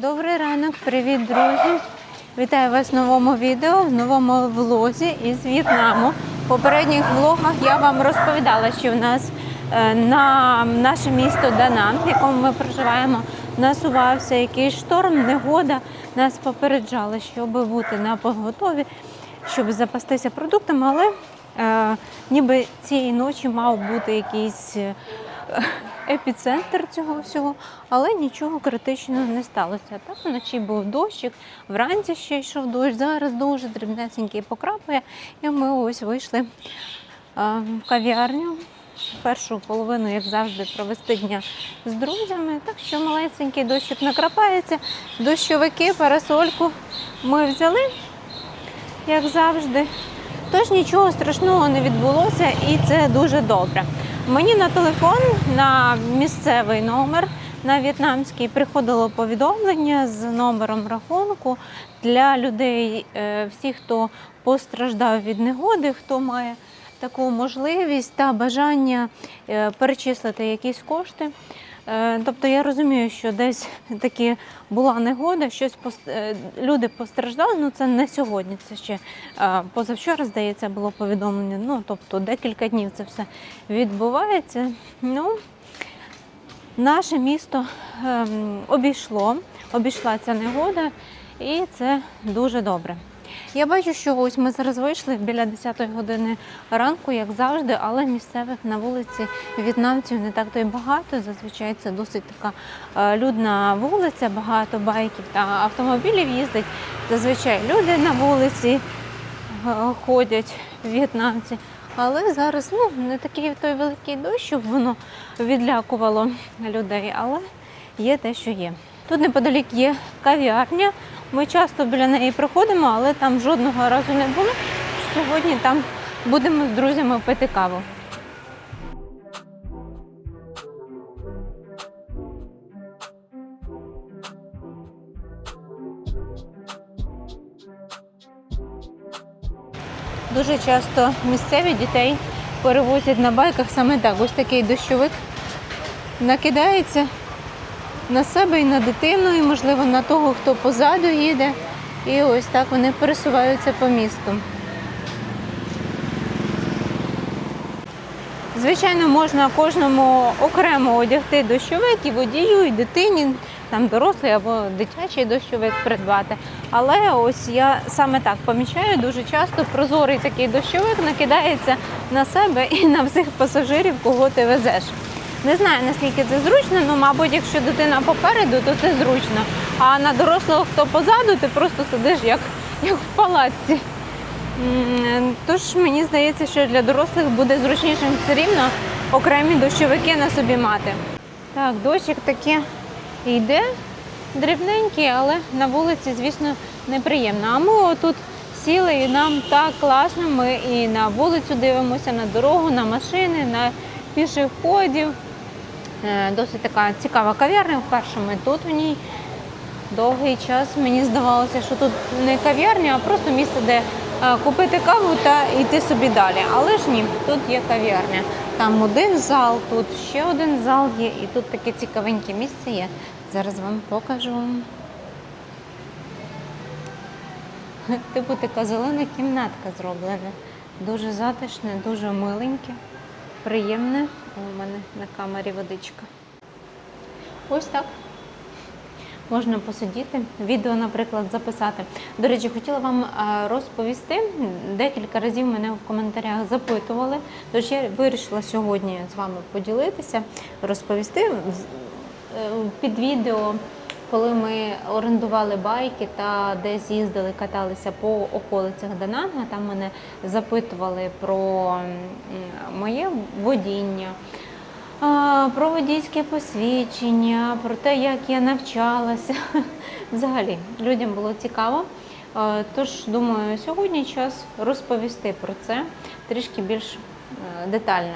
Добрий ранок, привіт, друзі! Вітаю вас в новому відео, в новому влозі із В'єтнаму. В попередніх влогах я вам розповідала, що в нас е, на наше місто Данан, в якому ми проживаємо, насувався якийсь шторм, негода. Нас попереджали, щоб бути на поготові, щоб запастися продуктами, але е, ніби цієї ночі мав бути якийсь. Епіцентр цього всього, але нічого критичного не сталося. Так вночі був дощик, вранці ще йшов дощ, зараз дуже дрібнесенький покрапує. І ми ось вийшли в кав'ярню. Першу половину, як завжди, провести дня з друзями. Так що малесенький дощик накрапається, дощовики, парасольку ми взяли, як завжди. Тож нічого страшного не відбулося, і це дуже добре. Мені на телефон на місцевий номер на в'єтнамський приходило повідомлення з номером рахунку для людей, е, всіх, хто постраждав від негоди, хто має таку можливість та бажання е, перечислити якісь кошти. Е, Тобто я розумію, що десь таки була негода, щось пос- е, люди постраждали. Ну це не сьогодні. Це ще е, позавчора, здається, було повідомлення. Ну тобто декілька днів це все відбувається. Ну наше місто ем, обійшло, обійшла ця негода, і це дуже добре. Я бачу, що ось ми зараз вийшли біля 10 години ранку, як завжди, але місцевих на вулиці в'єтнамців не так то й багато. Зазвичай це досить така е, людна вулиця, багато байків та автомобілів їздить. Зазвичай люди на вулиці е, ходять в'єтнамці. Але зараз ну, не такий той великий дощ, щоб воно відлякувало людей, але є те, що є. Тут неподалік є кав'ярня. Ми часто біля неї проходимо, але там жодного разу не було. Сьогодні там будемо з друзями пити каву. Дуже часто місцеві дітей перевозять на байках саме так. Ось такий дощовик накидається на себе і на дитину, і, можливо, на того, хто позаду їде. І ось так вони пересуваються по місту. Звичайно, можна кожному окремо одягти дощовик і водію, і дитині, там дорослий або дитячий дощовик придбати. Але ось я саме так помічаю, дуже часто прозорий такий дощовик накидається на себе і на всіх пасажирів, кого ти везеш. Не знаю, наскільки це зручно, ну, мабуть, якщо дитина попереду, то це зручно. А на дорослого, хто позаду, ти просто сидиш як, як в палаці. Тож мені здається, що для дорослих буде зручнішим все рівно окремі дощовики на собі мати. Так, дощик таки йде дрібненький, але на вулиці, звісно, неприємно. А ми отут сіли і нам так класно. Ми і на вулицю дивимося, на дорогу, на машини, на пішоходів. Е, Досить така цікава кав'ярня. Вперше ми тут в ній довгий час мені здавалося, що тут не кав'ярня, а просто місце, де е, купити каву та йти собі далі. Але ж ні, тут є кав'ярня. Там один зал, тут ще один зал є, і тут таке цікавеньке місце є. Зараз вам покажу. Типу така зелена кімнатка зроблена. Дуже затишне, дуже миленьке, приємне. У мене на камері водичка. Ось так. Можна посидіти, відео, наприклад, записати. До речі, хотіла вам е, розповісти. Декілька разів мене в коментарях запитували, тож я вирішила сьогодні з вами поділитися, розповісти е, під відео, коли ми орендували байки та десь їздили, каталися по околицях Дананга. Там мене запитували про моє водіння. Про водійське посвідчення, про те, як я навчалася. Взагалі, людям було цікаво. Тож, думаю, сьогодні час розповісти про це трішки більш е, детально.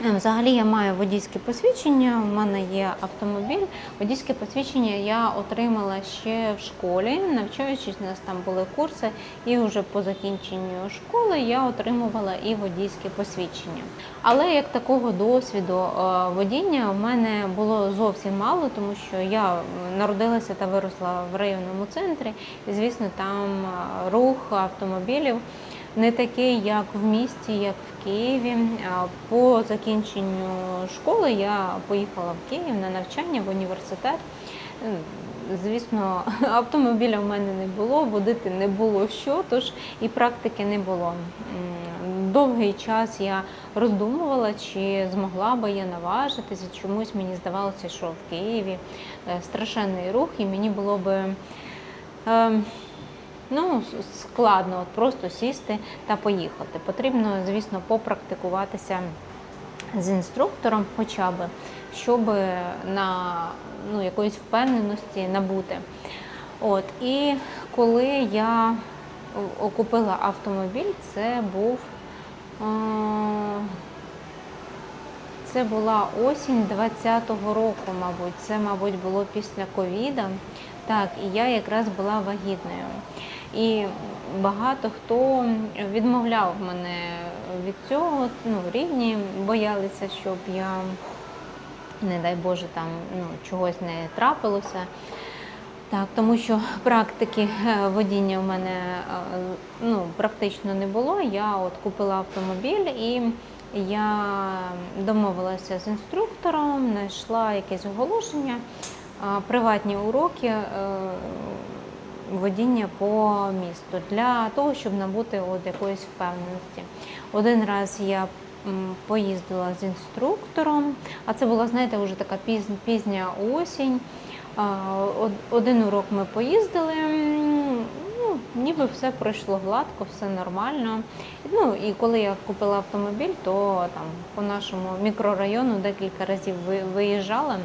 Е, Взагалі я маю водійське посвідчення, у мене є автомобіль. Водійське посвідчення я отримала ще в школі, навчаючись, у нас там були курси, і вже по закінченню школи я отримувала і водійське посвідчення. Але як такого досвіду е, водіння в мене було зовсім мало, тому що я народилася та виросла в районному центрі, і звісно, там е, рух автомобілів не такий, як в місті, як в Києві. По закінченню школи я поїхала в Київ на навчання в університет. Звісно, автомобіля в мене не було, водити не було що, тож і практики не було. Довгий час я роздумувала, чи змогла би я наважитися. Чомусь мені здавалося, що в Києві е, страшенний рух, і мені було би. Ну, складно от просто сісти та поїхати. Потрібно, звісно, попрактикуватися з інструктором, хоча б, щоб на ну, якоїсь впевненості набути. От, і коли я о- купила автомобіль, це був це була осінь 20-го року, мабуть. Це, мабуть, було після ковіда. Так, і я якраз була вагітною. І багато хто відмовляв мене від цього. Ну, рідні боялися, щоб я, не дай Боже, там ну, чогось не трапилося. Так, тому що практики е, водіння в мене е, ну, практично не було. Я от купила автомобіль і я домовилася з інструктором, знайшла якесь оголошення, приватні уроки е, водіння по місту для того, щоб набути от якоїсь впевненості. Один раз я поїздила з інструктором, а це була, знаєте, вже така пізня, осінь. Один урок ми поїздили, ну, ніби все пройшло гладко, все нормально. Ну і коли я купила автомобіль, то там по нашому мікрорайону декілька разів ви- виїжджала.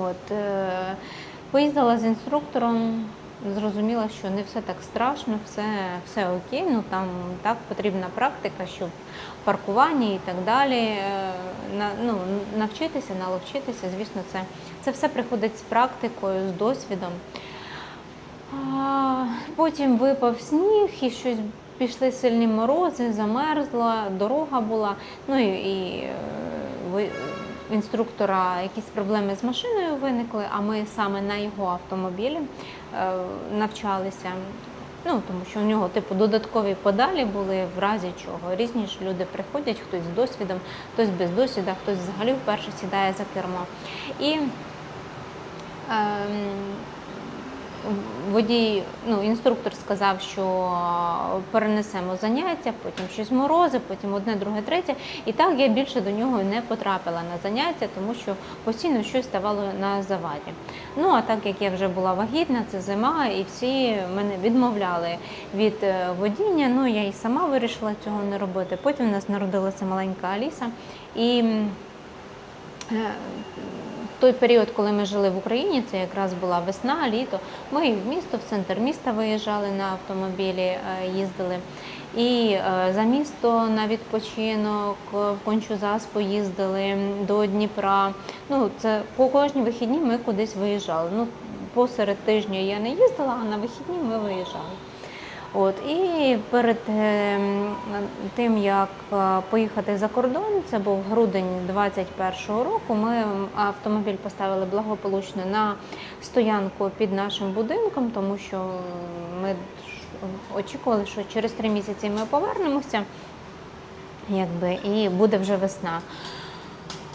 От, е, поїздила з інструктором, зрозуміла, що не все так страшно, все, все окей. Ну там так потрібна практика, щоб паркування і так далі. е, На, ну, навчитися, наловчитися. Звісно, це, це все приходить з практикою, з досвідом. А, Потім випав сніг і щось пішли сильні морози, замерзла, дорога була. Ну і, і е, інструктора якісь проблеми з машиною виникли, а ми саме на його автомобілі е, навчалися. Ну, тому що у нього типу додаткові подалі були в разі чого. Різні ж люди приходять, хтось з досвідом, хтось без досвіду, хтось взагалі вперше сідає за кермо. І ем, водій, ну, інструктор сказав, що перенесемо заняття, потім щось морози, потім одне, друге, третє. І так я більше до нього не потрапила на заняття, тому що постійно щось ставало на заваді. Ну а так як я вже була вагітна, це зима, і всі мене відмовляли від е, водіння. Ну я і сама вирішила цього не робити. Потім у нас народилася маленька Аліса. І е, той період, коли ми жили в Україні, це якраз була весна, літо. Ми в місто, в центр міста виїжджали на автомобілі, е, їздили. І е, за місто на відпочинок в Кончузас поїздили до Дніпра. Ну, це по кожні вихідні ми кудись виїжджали. Ну, посеред тижня я не їздила, а на вихідні ми виїжджали. От і перед е, тим як е, поїхати за кордон, це був грудень 21-го року. Ми автомобіль поставили благополучно на стоянку під нашим будинком, тому що ми очікували, що через три місяці ми повернемося, якби і буде вже весна.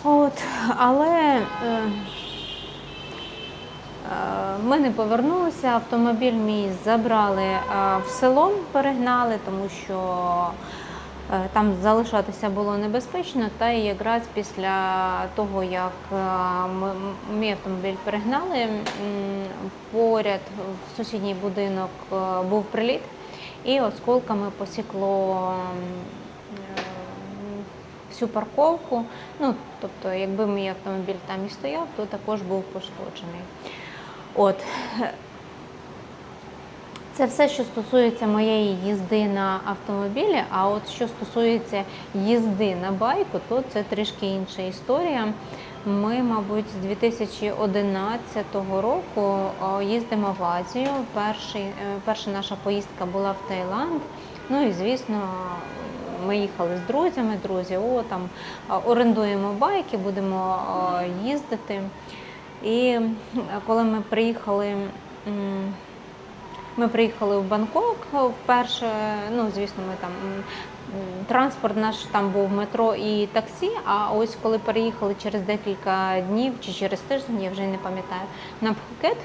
От, але Е, Ми не повернулися, автомобіль мій забрали е, в село, перегнали, тому що е, там залишатися було небезпечно. Та і якраз після того, як е, мій автомобіль перегнали, поряд в сусідній будинок е, був приліт, і осколками посікло е, всю парковку. Ну, тобто, якби мій автомобіль там і стояв, то також був пошкоджений. От. Це все, що стосується моєї їзди на автомобілі. А от що стосується їзди на байку, то це трішки інша історія. Ми, мабуть, з 2011 року їздимо в Азію. Перший, е, перша наша поїздка була в Таїланд. Ну і звісно, ми їхали з друзями. Друзі, о там орендуємо байки, будемо їздити. І коли ми приїхали. ми приїхали в Бангкок вперше. Ну, звісно, ми там транспорт наш там був метро і таксі. А ось коли переїхали через декілька днів чи через тиждень, я вже не пам'ятаю, на Пхукет,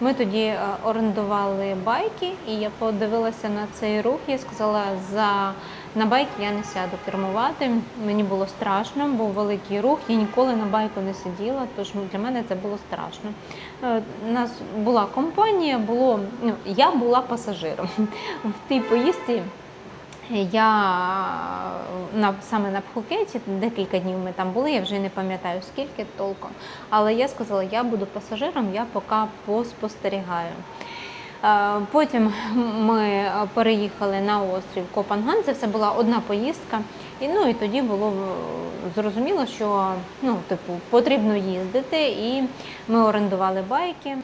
ми тоді е, орендували байки, і я подивилася на цей рух. Я сказала, за на байк я не сяду кермувати. Мені було страшно, був великий рух. Я ніколи на байку не сиділа, тож для мене це було страшно. Е, У нас була компанія, було ну, я була пасажиром в тій поїздці. Я на саме на Пхукеті декілька днів ми там були, я вже не пам'ятаю скільки толком. Але я сказала, я буду пасажиром, я поки поспостерігаю. Е, Потім ми переїхали на острів Копанган. Це все була одна поїздка. І ну і тоді було е, зрозуміло, що ну, типу, потрібно їздити, і ми орендували байки.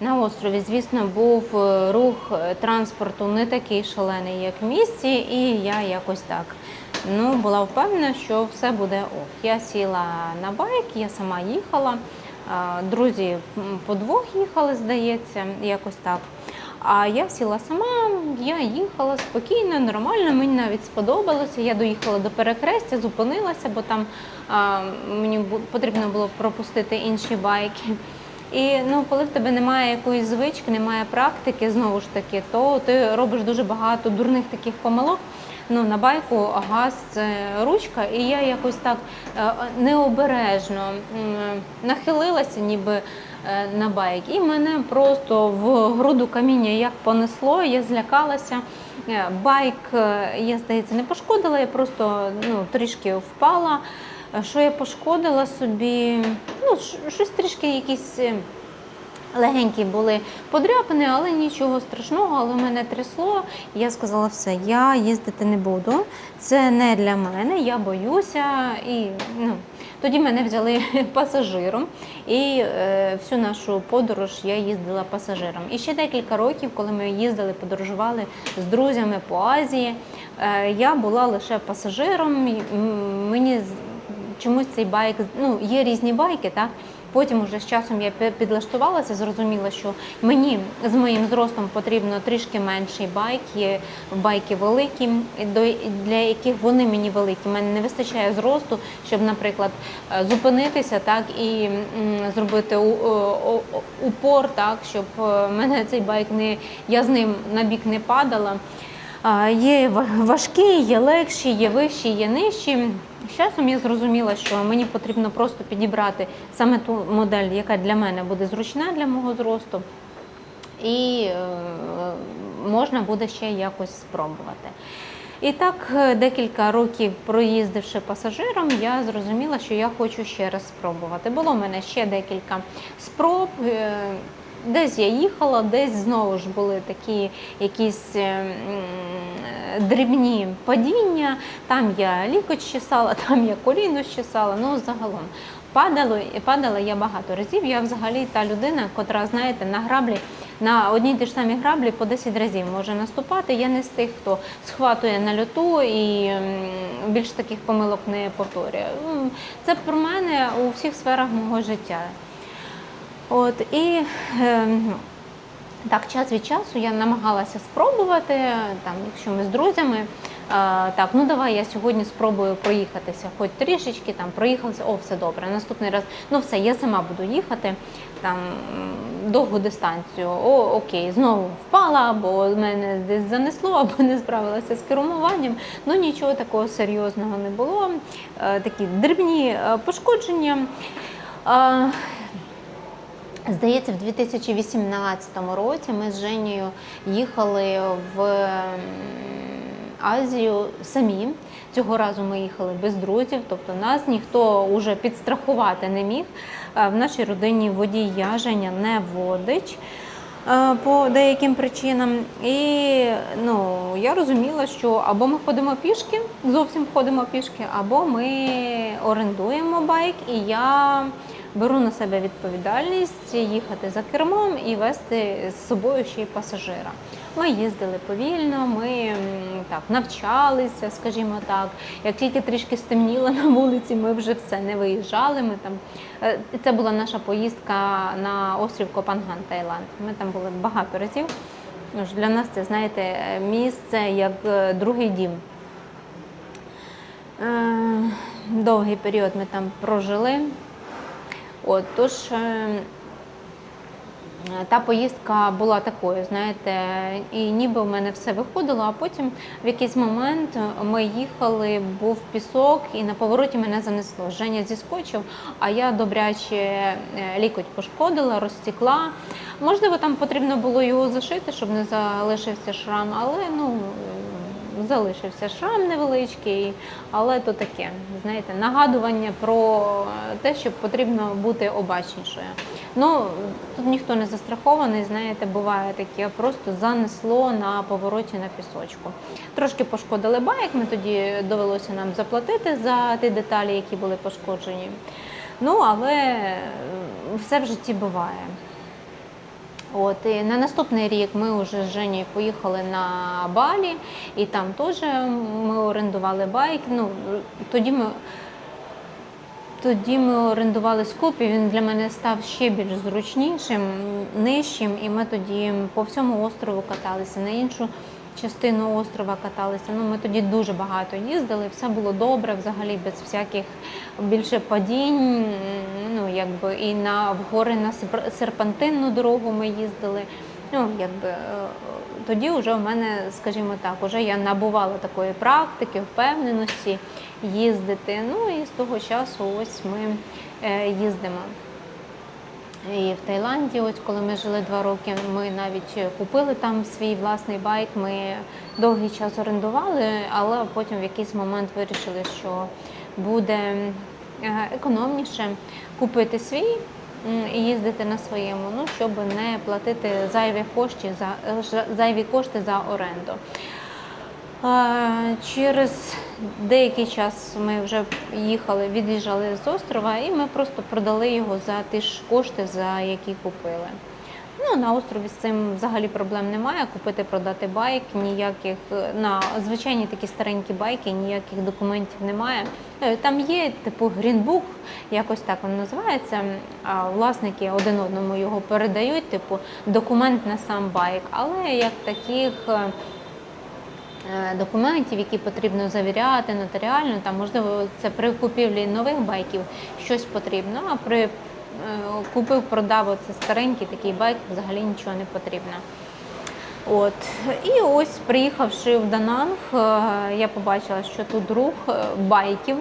На острові, звісно, був е, рух транспорту не такий шалений, як в місті, і я якось так ну, була впевнена, що все буде ок. Я сіла на байк, я сама їхала. Друзі по двох їхали, здається, якось так. А я сіла сама, я їхала спокійно, нормально, мені навіть сподобалося. Я доїхала до перехрестя, зупинилася, бо там а, мені потрібно було пропустити інші байки. І ну, коли в тебе немає якоїсь звички, немає практики, знову ж таки, то ти робиш дуже багато дурних таких помилок. Ну, на байку газ ручка, і я якось так е, необережно нахилилася, ніби е, на байк. І мене просто в груду каміння як понесло, я злякалася. Е, Байк, я здається, не пошкодила, я просто ну, трішки впала. Що я пошкодила собі? Ну, щось трішки якісь. е, Легенькі були подряпини, але нічого страшного, але мене трясло. Я сказала, все, я їздити не буду. Це не для мене, я боюся. І ну, тоді мене взяли пасажиром. І е, всю нашу подорож я їздила пасажиром. І ще декілька років, коли ми їздили, подорожували з друзями по Азії, е, я була лише пасажиром. Мені чомусь цей байк, ну, є різні байки, так? Потім уже з часом я підлаштувалася, зрозуміла, що мені з моїм зростом потрібно трішки менший байк. Є байки великі, для яких вони мені великі. Мене не вистачає зросту, щоб, наприклад, е, зупинитися так і зробити упор, так, щоб е, мене цей байк не я з ним на бік не падала. Є важкі, є легші, є вищі, є нижчі. Часом я зрозуміла, що мені потрібно просто підібрати саме ту модель, яка для мене буде зручна для мого зросту, і е, можна буде ще якось спробувати. І так, е, декілька років проїздивши пасажиром, я зрозуміла, що я хочу ще раз спробувати. Було в мене ще декілька спроб. Десь я їхала, десь знову ж були такі якісь е, м, е, дрібні падіння. Там я лікоть щесала, там я коліно щесала. Ну, загалом падало, падала я багато разів. Я взагалі та людина, котра, знаєте, на граблі, на одній ті ж самі граблі по 10 разів може наступати. Я не з тих, хто схватує на льоту і більш таких помилок не повторює. Це про мене у всіх сферах мого життя. От і е, так, час від часу я намагалася спробувати, там, якщо ми з друзями, е, так, ну давай я сьогодні спробую проїхатися, хоч трішечки там проїхалася, о, все добре. Наступний раз, ну все, я сама буду їхати там довгу дистанцію. О, окей, знову впала, або мене десь занесло, або не справилася з кермуванням. Ну нічого такого серйозного не було. Е, такі дрібні е, пошкодження. Здається, в 2018 році ми з Женєю їхали в Азію самі. Цього разу ми їхали без друзів, тобто нас ніхто уже підстрахувати не міг. Е, В нашій родині водій я Женя не водич. е, по деяким причинам. І ну, я розуміла, що або ми ходимо пішки, зовсім ходимо пішки, або ми орендуємо байк, і я беру на себе відповідальність їхати за кермом і вести з собою ще й пасажира. Ми їздили повільно, ми так навчалися, скажімо так. Як тільки трішки стемніло на вулиці, ми вже все не виїжджали. Ми там е, це була наша поїздка на острів Копанган, Таїланд. Ми там були багато разів. Для нас це знаєте місце як е, другий дім. Е, Довгий період ми там прожили. От, тож е, та поїздка була такою, знаєте, і ніби в мене все виходило, а потім в якийсь момент ми їхали, був пісок, і на повороті мене занесло. Женя зіскочив, а я добряче е, лікоть пошкодила, розтікла. Можливо, там потрібно було його зашити, щоб не залишився шрам, але ну. Залишився шрам невеличкий, але то таке, знаєте, нагадування про те, що потрібно бути обачнішою. Ну, тут ніхто не застрахований, знаєте, буває таке, просто занесло на повороті на пісочку. Tрошки пошкодили байк, ми тоді довелося нам заплатити за ті деталі, які були пошкоджені. Ну, але е, все в житті буває. От і на наступний рік ми вже з Женєю поїхали на Балі, і там теж ми орендували байк. Ну тоді ми. Тоді ми орендували скупі, він для мене став ще більш зручнішим, нижчим, і ми тоді по всьому острову каталися, на іншу частину острова каталися. Ну, ми тоді дуже багато їздили, все було добре, взагалі без всяких більше падінь. Ну, якби і на в гори на серп- серпантинну дорогу ми їздили. Ну, якби е, тоді вже в мене, скажімо так, вже я набувала такої практики, впевненості їздити. Ну і з того часу ось ми е, їздимо. І в Таїланді, ось коли ми жили два роки, ми навіть купили там свій власний байк. Ми довгий час орендували, але потім в якийсь момент вирішили, що буде е, економніше купити свій і їздити на своєму, ну щоб не платити зайві кошти за е, зайві кошти за оренду. Е, Через деякий час ми вже їхали, від'їжджали з острова, і ми просто продали його за ті ж кошти, за які купили. Ну, на острові з цим взагалі проблем немає. Купити, продати байк, ніяких е, на звичайні такі старенькі байки, ніяких документів немає. Е, Там є типу грінбук, якось так він називається. А власники один одному його передають, типу документ на сам байк, але як таких. Е, документів, які потрібно завіряти нотаріально. Там можливо це при купівлі нових байків щось потрібно, а при е, купив, продав оце старенький такий байк, взагалі нічого не потрібно. От і ось приїхавши в Дананг, е, я побачила, що тут рух байків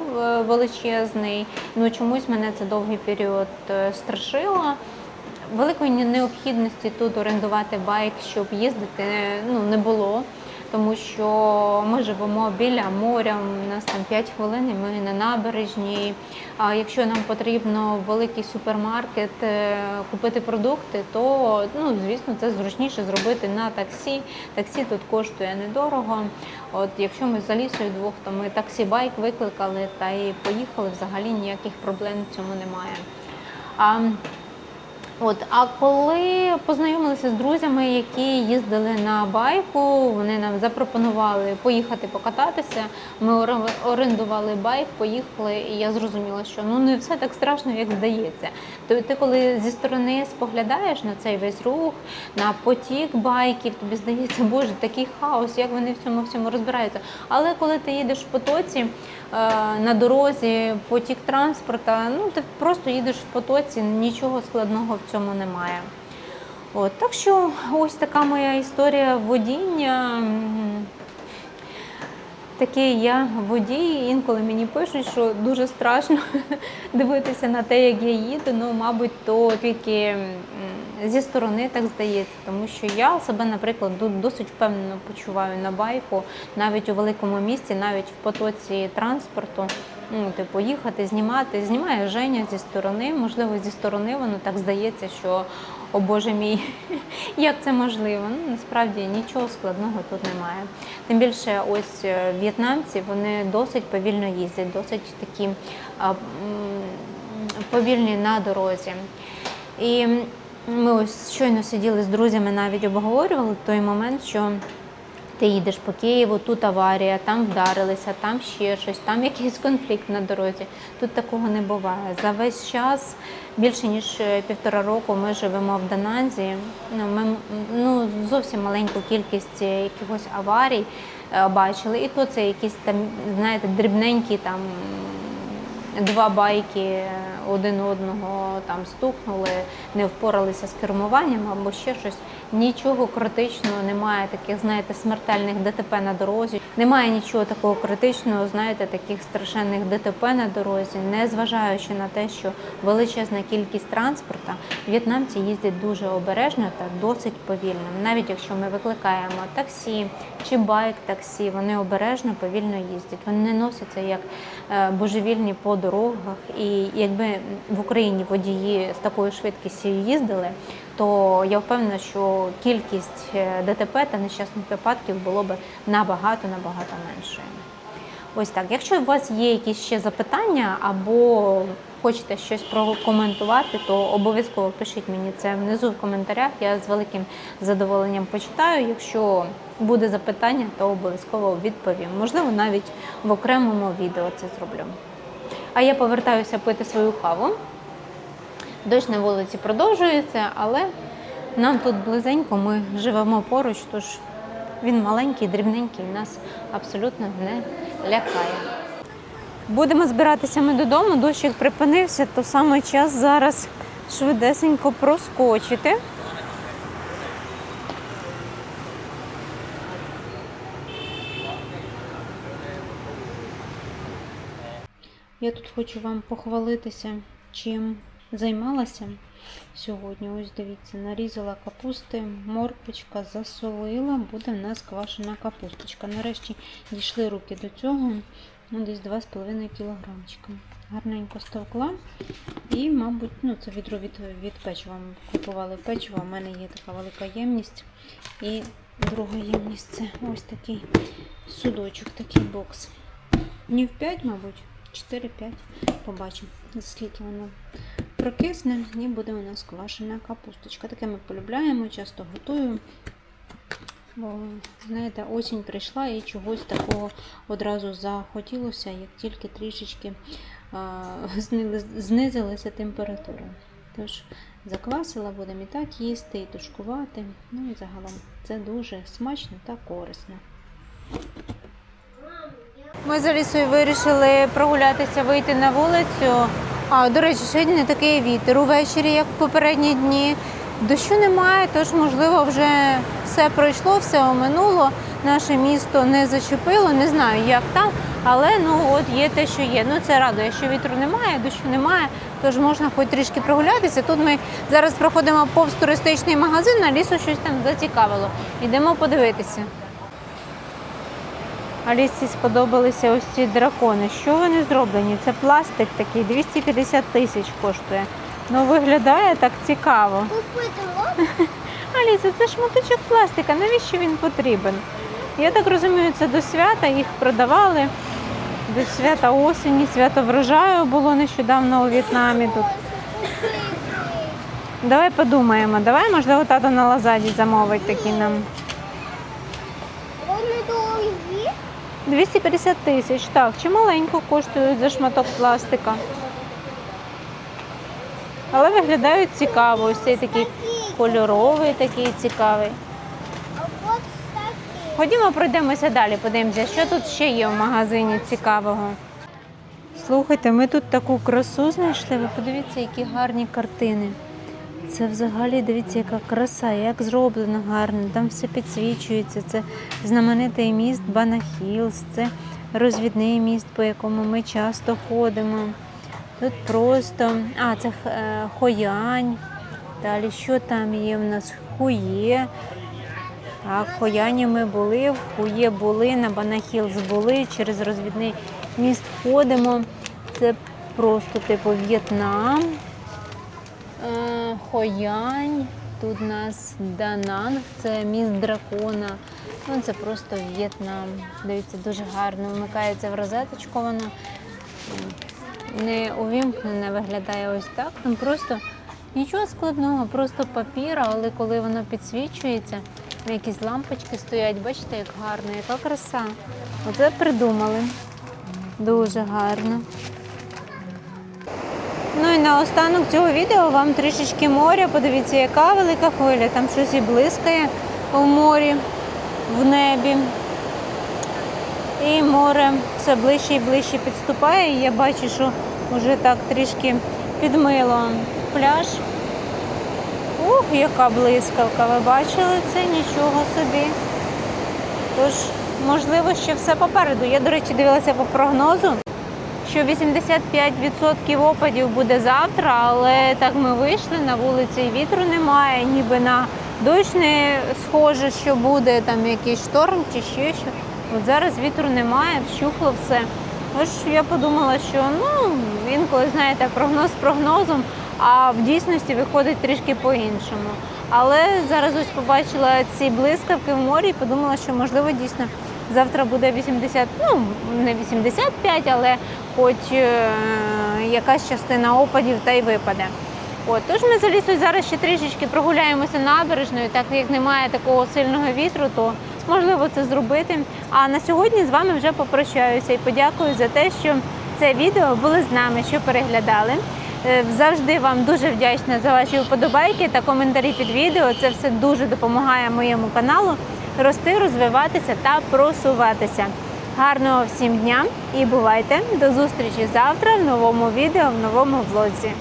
величезний. Ну чомусь мене це довгий період страшило. Великої необхідності тут орендувати байк, щоб їздити, ну не було. Тому що ми живемо біля моря, у нас там 5 хвилин, і ми на набережній. А якщо нам потрібно в великий супермаркет е, купити продукти, то ну звісно це зручніше зробити на таксі. Таксі тут коштує недорого. От якщо ми з Алісою двох, то ми таксі-байк викликали та і поїхали. Взагалі ніяких проблем в цьому немає. А, От, а коли познайомилися з друзями, які їздили на байку, вони нам запропонували поїхати покататися. Ми орендували байк, поїхали, і я зрозуміла, що ну не все так страшно, як здається. То ти, коли зі сторони споглядаєш на цей весь рух, на потік байків, тобі здається, боже, такий хаос, як вони в цьому всьому розбираються. Але коли ти їдеш в потоці на дорозі, потік транспорта, ну ти просто їдеш в потоці, нічого складного в цьому немає. От, так що ось така моя історія водіння. Такий я водій, інколи мені пишуть, що дуже страшно дивитися на те, як я їду. Ну, мабуть, то тільки зі сторони так здається, тому що я себе, наприклад, досить впевнено почуваю на байку, навіть у великому місті, навіть в потоці транспорту. ну, типу, їхати, знімати. Знімає Женя зі сторони. Можливо, зі сторони воно так здається, що о Боже мій, як це можливо? Ну, насправді нічого складного тут немає. Тим більше, ось е, в'єтнамці вони досить повільно їздять, досить такі а, м, повільні на дорозі. І ми ось щойно сиділи з друзями, навіть обговорювали той момент, що ти їдеш по Києву, тут аварія, там вдарилися, там ще щось, там якийсь конфлікт на дорозі. Тут такого не буває. За весь час, більше ніж е, півтора року, ми живемо в Дананзі. Ну, ми ну, зовсім маленьку кількість е, якихось аварій е, бачили. І то це якісь там, знаєте, дрібненькі там два байки один одного там стукнули, не впоралися з кермуванням або ще щось. Нічого критичного немає, таких, знаєте, смертельних ДТП на дорозі. Немає нічого такого критичного, знаєте, таких страшенних ДТП на дорозі, незважаючи на те, що величезна кількість транспорту, в'єтнамці їздять дуже обережно та досить повільно. Навіть якщо ми викликаємо таксі чи байк-таксі, вони обережно повільно їздять. Вони не носяться як е, божевільні по дорогах. І якби в Україні водії з такою швидкістю їздили, то я впевнена, що кількість е, ДТП та нещасних випадків було б набагато набагато меншою. Ось так. Якщо у вас є якісь ще запитання або хочете щось прокоментувати, то обов'язково пишіть мені це внизу в коментарях. Я з великим задоволенням почитаю. Якщо буде запитання, то обов'язково відповім. Можливо, навіть в окремому відео це зроблю. А я повертаюся пити свою каву. Дощ на вулиці продовжується, але нам тут близенько, ми живемо поруч, тож він маленький, дрібненький, нас абсолютно не лякає. Будемо збиратися ми додому, дощик припинився, то саме час зараз швидесенько проскочити. Я тут хочу вам похвалитися, чим займалася сьогодні. Ось дивіться, нарізала капусти, морквочка засолила, буде в нас квашена капусточка. Нарешті дійшли руки до цього, ну десь 2,5 кілограмчика. Гарненько стовкла. І, мабуть, ну це відро від, від печива. Ми купували печиво, у мене є така велика ємність. І друга ємність це ось такий судочок, такий бокс. Днів 5, мабуть, 4-5. Побачимо, скільки воно прокисне, і буде у нас квашена капусточка. Таке ми полюбляємо, часто готую. Бо, знаєте, осінь прийшла і чогось такого одразу захотілося, як тільки трішечки а, знизилася температура. Тож заквасила, будемо і так їсти, і тушкувати. Ну і загалом це дуже смачно та корисно. Ми з Алісою вирішили прогулятися, вийти на вулицю. А, до речі, сьогодні не такий вітер увечері, як в попередні дні. Дощу немає, тож, можливо, вже все пройшло, все оминуло. Наше місто не зачепило, не знаю, як там, але ну от є те, що є. Ну це радує, що вітру немає, дощу немає, тож можна хоч трішки прогулятися. Тут ми зараз проходимо повз туристичний магазин, а лісу щось там зацікавило. Йдемо подивитися. Алісі сподобалися ось ці дракони. Що вони зроблені? Це пластик такий, 250 тисяч коштує. Ну виглядає так цікаво. Аліса, це шматочок пластика. Навіщо він потрібен? Я так розумію, це до свята їх продавали. До свята осені, свято врожаю було нещодавно у В'єтнамі тут. Давай подумаємо. Давай, можливо, тато на Лазаді замовить такі нам. Вони дорогі. 250 тисяч. Так, чи маленько коштують за шматок пластика. Але виглядають цікаво. Ось цей такий кольоровий, такий цікавий. Ходімо, пройдемося далі, подивимося, що тут ще є в магазині цікавого. Слухайте, ми тут таку красу знайшли. Ви подивіться, які гарні картини. Це взагалі дивіться, яка краса, як зроблено гарно. Там все підсвічується. Це знаменитий міст Бана Хілс, це розвідний міст, по якому ми часто ходимо. Тут просто. А, це е, Хоянь. Далі що там є в нас? Хує. Так, Хояні ми були, в Хує були, на Банахілс були, через розвідний міст ходимо. Це просто типу В'єтнам, е, Хоянь. Тут у нас Дананг, це міст дракона. Ну, це просто В'єтнам. Дивіться, дуже гарно вмикається в розеточку воно. Не увімкнене виглядає ось так. Ну просто нічого складного, просто папір, але коли воно підсвічується, якісь лампочки стоять, бачите, як гарно, яка краса. Оце придумали. Дуже гарно. Ну і наостанок цього відео вам трішечки моря. Подивіться, яка велика хвиля. Там щось і блискає у морі, в небі. І море все ближче і ближче підступає. І я бачу, що вже так трішки підмило пляж. Ух, яка блискавка! Ви бачили це? Нічого собі. Тож, можливо, ще все попереду. Я, до речі, дивилася по прогнозу, що 85% опадів буде завтра, але так ми вийшли на вулиці і вітру немає, ніби на дощ не схоже, що буде там якийсь шторм чи ще що. От зараз вітру немає, вщухло все. Тож я подумала, що ну інколи знаєте, прогноз прогнозом, а в дійсності виходить трішки по-іншому. Але зараз ось побачила ці блискавки в морі і подумала, що можливо дійсно завтра буде 80, ну не 85, але хоч е, якась частина опадів та й випаде. От, тож ми з Алісою зараз ще трішечки прогуляємося набережною, так як немає такого сильного вітру, то можливо це зробити. А на сьогодні з вами вже попрощаюся і подякую за те, що це відео були з нами, що переглядали. Е, Завжди вам дуже вдячна за ваші вподобайки та коментарі під відео. Це все дуже допомагає моєму каналу рости, розвиватися та просуватися. Гарного всім дня і бувайте! До зустрічі завтра в новому відео, в новому влозі.